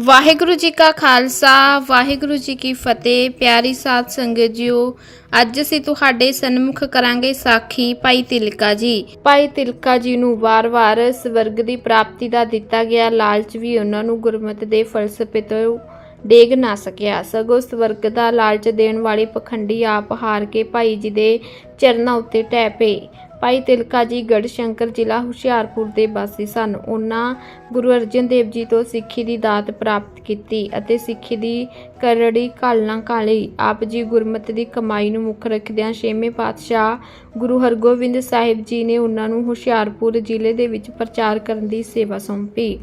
ਵਾਹਿਗੁਰੂ ਜੀ ਕਾ ਖਾਲਸਾ, ਵਾਹਿਗੁਰੂ ਜੀ ਕੀ ਫਤਿਹ। ਪਿਆਰੀ ਸਾਧ ਸੰਗਤ ਜੀਓ, ਅੱਜ ਅਸੀਂ ਤੁਹਾਡੇ ਸਨਮੁਖ ਕਰਾਂਗੇ ਸਾਖੀ ਭਾਈ ਤਿਲਕਾ ਜੀ। ਭਾਈ ਤਿਲਕਾ ਜੀ ਨੂੰ ਵਾਰ-ਵਾਰ ਸਵਰਗ ਦੀ ਪ੍ਰਾਪਤੀ ਦਾ ਦਿੱਤਾ ਗਿਆ ਲਾਲਚ ਵੀ ਉਹਨਾਂ ਨੂੰ ਗੁਰਮਤਿ ਦੇ ਫਲਸਫੇ ਤੋਂ ਡੇਗ ਨਾ ਸਕਿਆ। ਸਗੋਂ ਸਵਰਗ ਦਾ ਲਾਲਚ ਦੇਣ ਵਾਲੀ ਪਖੰਡੀ ਆਪ ਹਾਰ ਕੇ ਭਾਈ ਜੀ ਦੇ ਚਰਨਾਂ ਉੱਤੇ ਟਹਿ ਪਏ। ਭਾਈ ਤਿਲਕਾ ਜੀ ਗੜ ਸ਼ੰਕਰ ਜ਼ਿਲ੍ਹਾ ਹੁਸ਼ਿਆਰਪੁਰ ਦੇ ਵਾਸੀ ਸਨ। ਉਹਨਾਂ ਗੁਰੂ ਅਰਜਨ ਦੇਵ ਜੀ ਤੋਂ ਸਿੱਖੀ ਦੀ ਦਾਤ ਪ੍ਰਾਪਤ ਕੀਤੀ ਅਤੇ ਸਿੱਖੀ ਦੀ ਕਰੜੀ ਕਾਲਨਾ ਕਾਲੀ ਆਪ ਜੀ ਗੁਰਮਤਿ ਦੀ ਕਮਾਈ ਨੂੰ ਮੁੱਖ ਰੱਖਦਿਆਂ ਛੇਵੇਂ ਪਾਤਸ਼ਾਹ ਗੁਰੂ ਹਰਗੋਬਿੰਦ ਸਾਹਿਬ ਜੀ ਨੇ ਉਹਨਾਂ ਨੂੰ ਹੁਸ਼ਿਆਰਪੁਰ ਜ਼ਿਲ੍ਹੇ ਦੇ ਵਿੱਚ ਪ੍ਰਚਾਰ ਕਰਨ ਦੀ ਸੇਵਾ ਸੌਂਪੀ।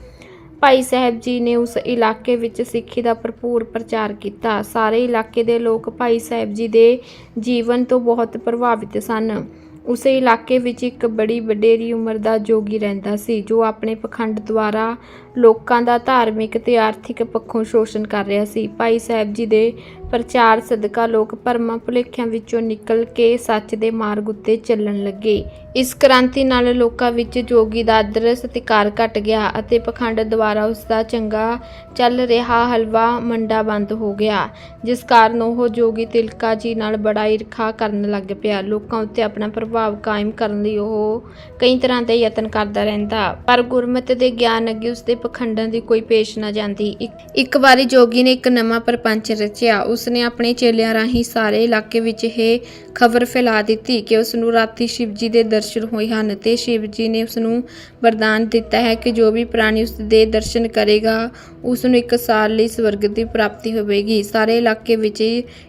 ਭਾਈ ਸਾਹਿਬ ਜੀ ਨੇ ਉਸ ਇਲਾਕੇ ਵਿੱਚ ਸਿੱਖੀ ਦਾ ਭਰਪੂਰ ਪ੍ਰਚਾਰ ਕੀਤਾ। ਸਾਰੇ ਇਲਾਕੇ ਦੇ ਲੋਕ ਭਾਈ ਸਾਹਿਬ ਜੀ ਦੇ ਜੀਵਨ ਤੋਂ ਬਹੁਤ ਪ੍ਰਭਾਵਿਤ ਸਨ। ਉਸੇ ਇਲਾਕੇ ਵਿੱਚ ਇੱਕ ਬੜੀ ਵਡੇਰੀ ਉਮਰ ਦਾ ਜੋਗੀ ਰਹਿੰਦਾ ਸੀ, ਜੋ ਆਪਣੇ ਪਖੰਡ ਦੁਆਰਾ ਲੋਕਾਂ ਦਾ ਧਾਰਮਿਕ ਤੇ ਆਰਥਿਕ ਪੱਖੋਂ ਸ਼ੋਸ਼ਣ ਕਰ ਰਿਹਾ ਸੀ। ਭਾਈ ਸਾਹਿਬ ਜੀ ਦੇ ਪ੍ਰਚਾਰ ਸਦਕਾ ਲੋਕ ਭਰਮਾਂ ਭੁਲੇਖਿਆਂ ਵਿੱਚੋਂ ਨਿਕਲ ਕੇ ਸੱਚ ਦੇ ਮਾਰਗ ਉੱਤੇ ਚੱਲਣ ਲੱਗੇ। ਇਸ ਕ੍ਰਾਂਤੀ ਨਾਲ ਲੋਕਾਂ ਵਿੱਚ ਜੋਗੀ ਦਾ ਆਦਰ ਸਤਿਕਾਰ ਘਟ ਗਿਆ ਅਤੇ ਪਖੰਡ ਦੁਆਰਾ ਉਸ ਦਾ ਚੰਗਾ ਚੱਲ ਰਿਹਾ ਹਲਵਾ ਮੰਡਾ ਬੰਦ ਹੋ ਗਿਆ, ਜਿਸ ਕਾਰਨ ਉਹ ਜੋਗੀ ਤਿਲਕਾ ਜੀ ਨਾਲ ਬੜਾ ਈਰਖਾ ਕਰਨ ਲੱਗ ਪਿਆ। ਲੋਕਾਂ ਉੱਤੇ ਆਪਣਾ ਪ੍ਰਭਾਵ ਕਾਇਮ ਕਰਨ ਲਈ ਉਹ ਕਈ ਤਰ੍ਹਾਂ ਦੇ ਯਤਨ ਕਰਦਾ ਰਹਿੰਦਾ। ਪਰ ਗੁਰਮਤਿ ਦੇ ਗਿਆਨ ਅੱਗੇ ਉਸ ਦੇ ਪਖੰਡਾਂ ਦੀ ਕੋਈ ਪੇਸ਼ ਨਾ ਜਾਂਦੀ। ਇੱਕ- ਵਾਰੀ ਜੋਗੀ ਨੇ ਇੱਕ ਨਵਾਂ ਪਰਪੰਚ ਰਚਿਆ। ਉਸਨੇ ਆਪਣੇ ਚੇਲਿਆਂ ਰਾਹੀਂ ਸਾਰੇ ਇਲਾਕੇ ਵਿੱਚ ਇਹ ਖਬਰ ਫੈਲਾ ਦਿੱਤੀ ਕਿ ਉਸ ਨੂੰ ਰਾਤੀ ਸ਼ਿਵ ਦੇ ਦਰਸ਼ਨ ਹੋਏ ਹਨ ਤੇ ਸ਼ਿਵ ਨੇ ਉਸ ਨੂੰ ਵਰਦਾਨ ਦਿੱਤਾ ਹੈ ਕਿ ਜੋ ਵੀ ਪ੍ਰਾਣੀ ਉਸ ਦੇ ਦਰਸ਼ਨ ਕਰੇਗਾ ਉਸ ਨੂੰ ਇੱਕ ਸਾਲ ਲਈ ਸਵਰਗ ਦੀ ਪ੍ਰਾਪਤੀ ਹੋਵੇਗੀ। ਸਾਰੇ ਇਲਾਕੇ ਵਿੱਚ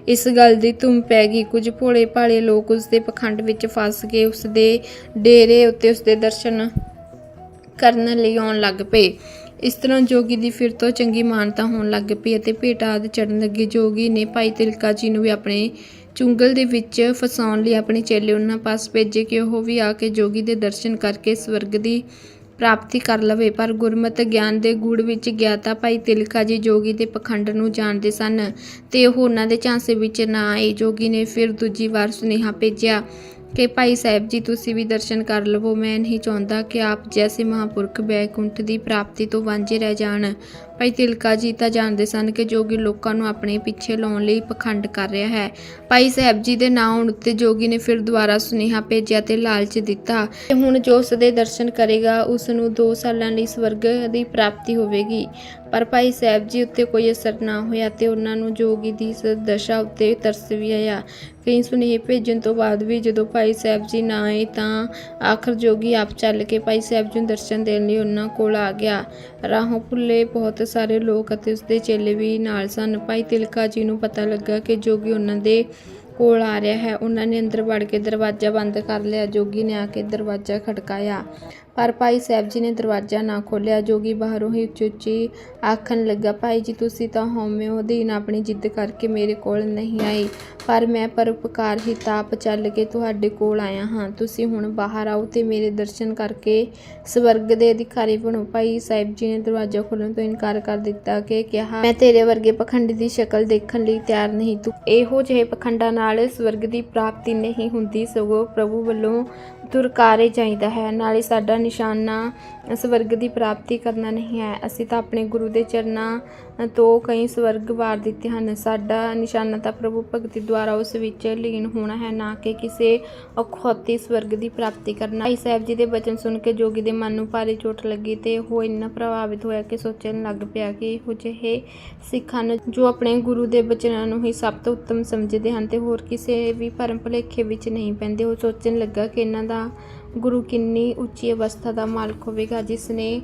ਇਸ ਗੱਲ ਦੀ ਧੁੰਮ ਪੈ ਗਈ। ਕੁਝ ਭੋਲੇ ਭਾਲੇ ਲੋਕ ਉਸ ਦੇ ਪਖੰਡ ਵਿੱਚ ਫਸ ਕੇ ਉਸ ਦੇ ਡੇਰੇ ਉੱਤੇ ਉਸ ਦੇ ਦਰਸ਼ਨ ਕਰਨ ਲਈ ਆਉਣ ਲੱਗ ਪਏ। ਇਸ ਤਰ੍ਹਾਂ ਜੋਗੀ ਦੀ ਫਿਰ ਤੋਂ ਚੰਗੀ ਮਾਨਤਾ ਹੋਣ ਲੱਗ ਪਈ ਅਤੇ ਭੇਟ ਆਦਿ ਚੜਨ ਲੱਗੇ। ਜੋਗੀ ਨੇ ਭਾਈ ਤਿਲਕਾ ਜੀ ਨੂੰ ਵੀ ਆਪਣੇ ਚੁੰਗਲ ਦੇ ਵਿੱਚ ਫਸਾਉਣ ਲਈ ਆਪਣੇ ਚੇਲੇ ਉਹਨਾਂ ਪਾਸ ਭੇਜੇ ਕਿ ਉਹ ਵੀ ਆ ਕੇ ਜੋਗੀ ਦੇ ਦਰਸ਼ਨ ਕਰਕੇ ਸਵਰਗ ਦੀ ਪ੍ਰਾਪਤੀ ਕਰ ਲਵੇ। ਪਰ ਗੁਰਮਤਿ ਗਿਆਨ ਦੇ ਗੂੜ ਵਿੱਚ ਗਿਆਤਾ ਭਾਈ ਤਿਲਕਾ ਜੀ ਜੋਗੀ ਦੇ ਪਖੰਡ ਨੂੰ ਜਾਣਦੇ ਸਨ ਤੇ ਉਹ ਉਹਨਾਂ ਦੇ ਝਾਂਸੇ ਵਿੱਚ ਨਾ ਆਏ। ਜੋਗੀ ਨੇ ਫਿਰ ਦੂਜੀ ਵਾਰ ਸੁਨੇਹਾ ਭੇਜਿਆ ਕਿ ਭਾਈ ਸਾਹਿਬ ਜੀ, ਤੁਸੀਂ ਵੀ ਦਰਸ਼ਨ ਕਰ ਲਵੋ। ਮੈਂ ਨਹੀਂ ਚਾਹੁੰਦਾ ਕਿ ਆਪ ਜੈਸੇ ਮਹਾਪੁਰਖ ਬੈਕੁੰਠ ਦੀ ਪ੍ਰਾਪਤੀ ਤੋਂ ਵਾਂਝੇ ਰਹਿ ਜਾਣ। ਭਾਈ ਤਿਲਕਾ ਜੀ ਤਾਂ ਜਾਣਦੇ ਸਨ ਕਿ ਜੋਗੀ ਲੋਕਾਂ ਨੂੰ ਆਪਣੇ ਪਿੱਛੇ ਲਾਉਣ ਲਈ ਪਖੰਡ ਕਰ ਰਿਹਾ ਹੈ। ਭਾਈ ਸਾਹਿਬ ਜੀ ਦੇ ਨਾਂ ਆਉਣ ਉੱਤੇ ਜੋਗੀ ਨੇ ਫਿਰ ਦੁਬਾਰਾ ਸੁਨੇਹਾ ਭੇਜਿਆ ਤੇ ਲਾਲਚ ਦਿੱਤਾ ਕਿ ਹੁਣ ਜੋ ਉਸ ਦੇ ਦਰਸ਼ਨ ਕਰੇਗਾ ਉਸ ਨੂੰ 2 ਸਾਲਾਂ ਲਈ ਸਵਰਗ ਦੀ ਪ੍ਰਾਪਤੀ ਹੋਵੇਗੀ। ਪਰ ਭਾਈ ਸਾਹਿਬ ਜੀ ਉੱਤੇ ਕੋਈ ਅਸਰ ਨਾ ਹੋਇਆ ਤੇ ਉਹਨਾਂ ਨੂੰ ਜੋਗੀ ਦੀ ਇਸ ਦਸ਼ਾ ਉੱਤੇ ਤਰਸ ਵੀ ਆਇਆ। ਕਈ ਸੁਨੇਹੇ ਭੇਜਣ ਤੋਂ ਬਾਅਦ ਵੀ ਜਦੋਂ ਭਾਈ ਸਾਹਿਬ ਜੀ ਨਾ ਆਏ ਤਾਂ ਆਖਰ ਜੋਗੀ ਆਪ ਚੱਲ ਕੇ ਭਾਈ ਸਾਹਿਬ ਜੀ ਨੂੰ ਦਰਸ਼ਨ ਦੇਣ ਲਈ ਉਹਨਾਂ ਕੋਲ ਆ ਗਿਆ। ਰਾਹੋਂ ਭੁੱਲੇ ਬਹੁਤ ਸਾਰੇ ਲੋਕ ਅਤੇ ਉਸਦੇ ਚੇਲੇ ਵੀ ਨਾਲ ਸਨ। ਭਾਈ ਤਿਲਕਾ ਜੀ ਨੂੰ ਪਤਾ ਲੱਗਾ ਕਿ ਜੋਗੀ ਉਹਨਾਂ ਦੇ ਕੋਲ ਆ ਰਿਹਾ ਹੈ। ਉਹਨਾਂ ਨੇ ਅੰਦਰ ਵੜ ਕੇ ਦਰਵਾਜ਼ਾ ਬੰਦ ਕਰ ਲਿਆ। ਜੋਗੀ ਨੇ ਆ ਕੇ ਦਰਵਾਜ਼ਾ ਖੜਕਾਇਆ। ਪਰ ਭਾਈ ਸਾਹਿਬ ਜੀ ਨੇ ਦਰਵਾਜ਼ਾ ਨਾ ਖੋਲ੍ਹਿਆ। ਜੋਗੀ ਬਾਹਰੋਂ ਹੀ ਉੱਚੀ ਉੱਚੀ ਆਖਣ ਲੱਗਾ, ਭਾਈ ਜੀ, ਤੁਸੀਂ ਤਾਂ ਹਉਮੈ ਅਧੀਨ ਆਪਣੀ ਜਿੱਦ ਕਰਕੇ ਮੇਰੇ ਕੋਲ ਨਹੀਂ ਆਏ। ਪਰ ਮੈਂ ਪਰਉਪਕਾਰ ਹੀ ਤਾਪ ਚੱਲ ਕੇ ਤੁਹਾਡੇ ਕੋਲ ਆਇਆ ਹਾਂ। ਤੁਸੀਂ ਹੁਣ ਬਾਹਰ ਆਓ ਤੇ ਮੇਰੇ ਦਰਸ਼ਨ ਕਰਕੇ ਸਵਰਗ ਦੇ ਅਧਿਕਾਰੀ ਬਣੋ। ਭਾਈ ਸਾਹਿਬ ਜੀ ਨੇ ਦਰਵਾਜ਼ਾ ਖੋਲ੍ਹਣ ਤੋਂ ਇਨਕਾਰ ਕਰ ਦਿੱਤਾ ਕਿ ਕਿਹਾ, ਮੈਂ ਤੇਰੇ ਵਰਗੇ ਪਖੰਡੀ ਦੀ ਸ਼ਕਲ ਦੇਖਣ ਲਈ ਤਿਆਰ ਨਹੀਂ। ਤੂੰ ਇਹੋ ਜਿਹੇ ਪਖੰਡਾਂ ਨਾਲ ਸਵਰਗ ਦੀ ਪ੍ਰਾਪਤੀ ਨਹੀਂ ਹੁੰਦੀ ਸਗੋਂ ਪ੍ਰਭੂ ਵੱਲੋਂ ਤੁਰਕਾਰੇ ਚਾਹੀਦਾ ਹੈ। ਨਾਲੇ ਸਾਡਾ ਨਿਸ਼ਾਨਾ ਸਵਰਗ ਦੀ ਪ੍ਰਾਪਤੀ ਕਰਨਾ ਨਹੀਂ ਹੈ। ਅਸੀਂ ਤਾਂ ਆਪਣੇ ਗੁਰੂ ਦੇ ਚਰਨਾਂ ਤੋਂ ਕਈ ਸਵਰਗ ਵਾਰ ਦਿੱਤੇ ਹਨ। ਸਾਡਾ ਨਿਸ਼ਾਨਾ ਤਾਂ ਪ੍ਰਭੂ ਭਗਤੀ ਦੁਆਰਾ ਉਸ ਵਿੱਚ ਲੀਨ ਹੋਣਾ ਹੈ, ਨਾ ਕਿ ਕਿਸੇ ਅਖੌਤੀ ਸਵਰਗ ਦੀ ਪ੍ਰਾਪਤੀ ਕਰਨਾ। ਭਾਈ ਸਾਹਿਬ ਜੀ ਦੇ ਬਚਨ ਸੁਣ ਕੇ ਜੋਗੀ ਦੇ ਮਨ ਨੂੰ ਭਾਰੀ ਚੋਟ ਲੱਗੀ ਤੇ ਉਹ ਇੰਨਾ ਪ੍ਰਭਾਵਿਤ ਹੋਇਆ ਕਿ ਸੋਚਣ ਲੱਗ ਪਿਆ ਕਿ ਇਹੋ ਜਿਹੇ ਸਿੱਖ ਹਨ ਜੋ ਆਪਣੇ ਗੁਰੂ ਦੇ ਬਚਨਾਂ ਨੂੰ ਹੀ ਸਭ ਤੋਂ ਉੱਤਮ ਸਮਝਦੇ ਹਨ ਤੇ ਹੋਰ ਕਿਸੇ ਵੀ ਭਰਮ ਭੁਲੇਖੇ ਵਿੱਚ ਨਹੀਂ ਪੈਂਦੇ। ਉਹ ਸੋਚਣ ਲੱਗਾ ਕਿ ਇਹਨਾਂ ਦਾ ਗੁਰੂ ਕਿੰਨੀ ਉੱਚੀ ਅਵਸਥਾ ਦਾ ਮਾਲਕ ਹੋਵੇਗਾ ਜਿਸ ਨੇ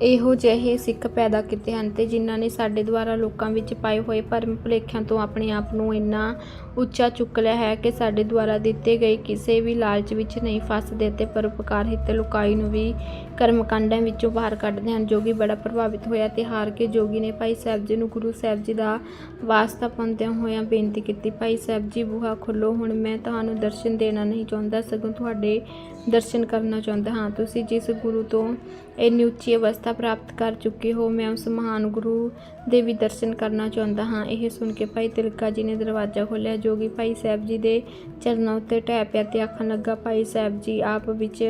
ਇਹੋ ਜਿਹੇ ਸਿੱਖ ਪੈਦਾ ਕੀਤੇ ਹਨ ਤੇ ਜਿਨ੍ਹਾਂ ਨੇ ਸਾਡੇ ਦੁਆਰਾ ਲੋਕਾਂ ਵਿੱਚ ਪਾਏ ਹੋਏ ਭਰਮ ਭੁਲੇਖਿਆਂ ਤੋਂ ਆਪਣੇ ਆਪ ਨੂੰ ਇੰਨਾ ਉੱਚਾ ਚੁੱਕ ਲਿਆ ਹੈ ਕਿ ਸਾਡੇ ਦੁਆਰਾ ਦਿੱਤੇ ਗਏ ਕਿਸੇ ਵੀ ਲਾਲਚ ਵਿੱਚ ਨਹੀਂ ਫਸਦੇ ਤੇ ਪਰਉਪਕਾਰ ਹਿੱਤ ਲੁਕਾਈ ਨੂੰ ਵੀ ਕਰਮਕਾਂਡਾਂ ਵਿੱਚੋਂ ਬਾਹਰ ਕੱਢਦੇ ਹਨ। ਜੋਗੀ ਬੜਾ ਪ੍ਰਭਾਵਿਤ ਹੋਇਆ ਤੇ ਹਾਰ ਕੇ ਜੋਗੀ ਨੇ ਭਾਈ ਸਾਹਿਬ ਜੀ ਨੂੰ ਗੁਰੂ ਸਾਹਿਬ ਜੀ ਦਾ ਵਾਸਤਾ ਪਾਉਂਦਿਆਂ ਹੋਇਆਂ ਬੇਨਤੀ ਕੀਤੀ, ਭਾਈ ਸਾਹਿਬ ਜੀ, ਬੂਹਾ ਖੋਲੋ, ਹੁਣ ਮੈਂ ਤੁਹਾਨੂੰ ਦਰਸ਼ਨ ਦੇਣਾ ਨਹੀਂ ਚਾਹੁੰਦਾ, ਸਗੋਂ ਤੁਹਾਡੇ ਦਰਸ਼ਨ ਕਰਨਾ ਚਾਹੁੰਦਾ ਹਾਂ। ਤੁਸੀਂ ਜਿਸ ਗੁਰੂ ਤੋਂ ਇੰਨੀ ਉੱਚੀ ਅਵਸਥਾ ਪ੍ਰਾਪਤ ਕਰ ਚੁੱਕੇ ਹੋ। ਮੈਂ ਉਸ ਮਹਾਨ ਗੁਰੂ ਦੇ ਵੀ ਦਰਸ਼ਨ ਕਰਨਾ ਚਾਹੁੰਦਾ ਹਾਂ। ਇਹ ਸੁਣ ਕੇ ਭਾਈ ਤਿਲਕਾ ਜੀ ਨੇ ਦਰਵਾਜ਼ਾ ਖੋਲ੍ਹਿਆ ਜੋਗੀ ਭਾਈ ਸਾਹਿਬ ਜੀ ਦੇ ਚਰਨਾਂ ਉੱਤੇ ਢਹਿ ਪਿਆ ਤੇ ਆਖਣ ਲੱਗਾ, ਭਾਈ ਸਾਹਿਬ ਜੀ, ਆਪ ਵਿੱਚ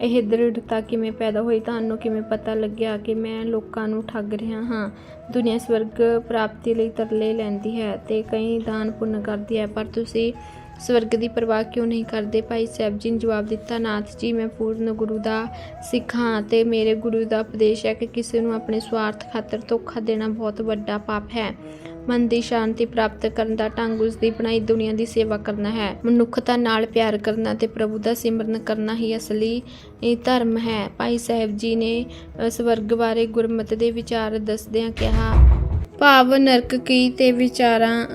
ਇਹ ਦ੍ਰਿੜਤਾ ਕਿਵੇਂ ਪੈਦਾ ਹੋਈ? ਤੁਹਾਨੂੰ ਕਿਵੇਂ ਪਤਾ ਲੱਗਿਆ ਕਿ ਮੈਂ ਲੋਕਾਂ ਨੂੰ ਠੱਗ ਰਿਹਾ ਹਾਂ? ਦੁਨੀਆ ਸਵਰਗ ਪ੍ਰਾਪਤੀ ਲਈ ਤਰਲੇ ਲੈਂਦੀ ਹੈ ਤੇ ਕਈ ਦਾਨ ਪੁੰਨ ਕਰਦੀ ਹੈ, ਪਰ ਤੁਸੀਂ ਸਵਰਗ ਦੀ ਪਰਵਾਹ ਕਿਉਂ ਨਹੀਂ ਕਰਦੇ? ਭਾਈ ਸਾਹਿਬ ਜੀ ਨੇ ਜਵਾਬ ਦਿੱਤਾ, ਨਾਥ ਜੀ, ਮੈਂ ਪੂਰਨ ਗੁਰੂ ਦਾ ਸਿੱਖ ਹਾਂ ਤੇ ਮੇਰੇ ਗੁਰੂ ਦਾ ਉਪਦੇਸ਼ ਹੈ ਕਿ ਕਿਸੇ ਨੂੰ ਆਪਣੇ ਸਵਾਰਥ ਖਾਤਰ ਧੋਖਾ ਦੇਣਾ ਬਹੁਤ ਵੱਡਾ ਪਾਪ ਹੈ। ਮਨ ਦੀ ਸ਼ਾਂਤੀ ਪ੍ਰਾਪਤ ਕਰਨ ਦਾ ਢੰਗ ਉਸ ਦੀ ਬਣਾਈ ਦੁਨੀਆ ਦੀ ਸੇਵਾ ਕਰਨਾ ਹੈ। ਮਨੁੱਖਤਾ ਨਾਲ ਪਿਆਰ ਕਰਨਾ ਤੇ ਪ੍ਰਭੂ ਦਾ ਸਿਮਰਨ ਕਰਨਾ ਹੀ ਅਸਲੀ ਧਰਮ ਹੈ। ਭਾਈ ਸਾਹਿਬ ਜੀ ਨੇ ਸਵਰਗ ਬਾਰੇ ਗੁਰਮਤਿ ਦੇ ਵਿਚਾਰ ਦੱਸਦਿਆਂ ਕਿਹਾ ਭਾਵ, ਨਰਕ ਕੀ ਤੇ ਵਿਚਾਰਾਂ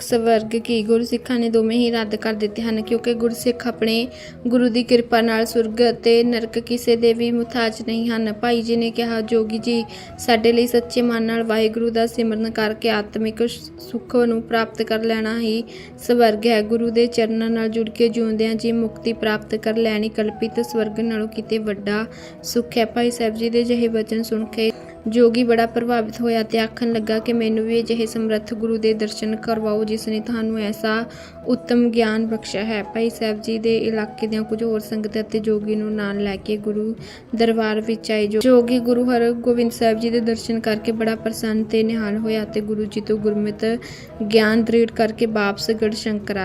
ਸਵਰਗ ਕੀ? ਗੁਰਸਿੱਖਾਂ ਨੇ ਦੋਵੇਂ ਹੀ ਰੱਦ ਕਰ ਦਿੱਤੇ ਹਨ, ਕਿਉਂਕਿ ਗੁਰਸਿੱਖ ਆਪਣੇ ਗੁਰੂ ਦੀ ਕਿਰਪਾ ਨਾਲ ਸੁਰਗ ਅਤੇ ਨਰਕ ਕਿਸੇ ਦੇ ਵੀ ਮੁਤਾਜ ਨਹੀਂ ਹਨ। ਭਾਈ ਜੀ ਨੇ ਕਿਹਾ, ਜੋਗੀ ਜੀ, ਸਾਡੇ ਲਈ ਸੱਚੇ ਮਨ ਨਾਲ ਵਾਹਿਗੁਰੂ ਦਾ ਸਿਮਰਨ ਕਰਕੇ ਆਤਮਿਕ ਸੁੱਖ ਨੂੰ ਪ੍ਰਾਪਤ ਕਰ ਲੈਣਾ ਹੀ ਸਵਰਗ ਹੈ। ਗੁਰੂ ਦੇ ਚਰਨਾਂ ਨਾਲ ਜੁੜ ਕੇ ਜਿਉਂਦਿਆਂ ਜੀ ਮੁਕਤੀ ਪ੍ਰਾਪਤ ਕਰ ਲੈਣੀ, ਕਲਪਿਤ ਸਵਰਗ ਨਾਲੋਂ ਕਿਤੇ ਵੱਡਾ ਸੁੱਖ ਹੈ। ਭਾਈ ਸਾਹਿਬ ਜੀ ਦੇ ਜਿਹੇ ਵਚਨ ਸੁਣ ਕੇ ਜੋਗੀ ਬੜਾ ਪ੍ਰਭਾਵਿਤ ਹੋਇਆ ਤੇ ਆਖਣ ਲੱਗਾ ਕਿ ਮੈਨੂੰ ਵੀ ਅਜਿਹੇ ਸਮਰੱਥ ਗੁਰੂ ਦੇ ਦਰਸ਼ਨ ਕਰਵਾਓ, ਜਿਸ ਨੇ ਤੁਹਾਨੂੰ ਐਸਾ ਉੱਤਮ ਗਿਆਨ ਬਖਸ਼ਿਆ ਹੈ। ਭਾਈ ਸਾਹਿਬ ਜੀ ਦੇ ਇਲਾਕੇ ਦੀਆਂ ਕੁਝ ਹੋਰ ਸੰਗਤ ਅਤੇ ਜੋਗੀ ਨੂੰ ਨਾਲ ਲੈ ਕੇ ਗੁਰੂ ਦਰਬਾਰ ਵਿੱਚ ਆਏ ਜੋਗੀ ਗੁਰੂ ਹਰਗੋਬਿੰਦ ਸਾਹਿਬ ਜੀ ਦੇ ਦਰਸ਼ਨ ਕਰਕੇ ਬੜਾ ਪ੍ਰਸੰਨ ਤੇ ਨਿਹਾਲ ਹੋਇਆ ਤੇ ਗੁਰੂ ਜੀ ਤੋਂ ਗੁਰਮਤਿ ਗਿਆਨ ਦ੍ਰਿੜ ਕਰਕੇ ਵਾਪਸ ਗੜ ਸ਼ੰਕਰ ਆ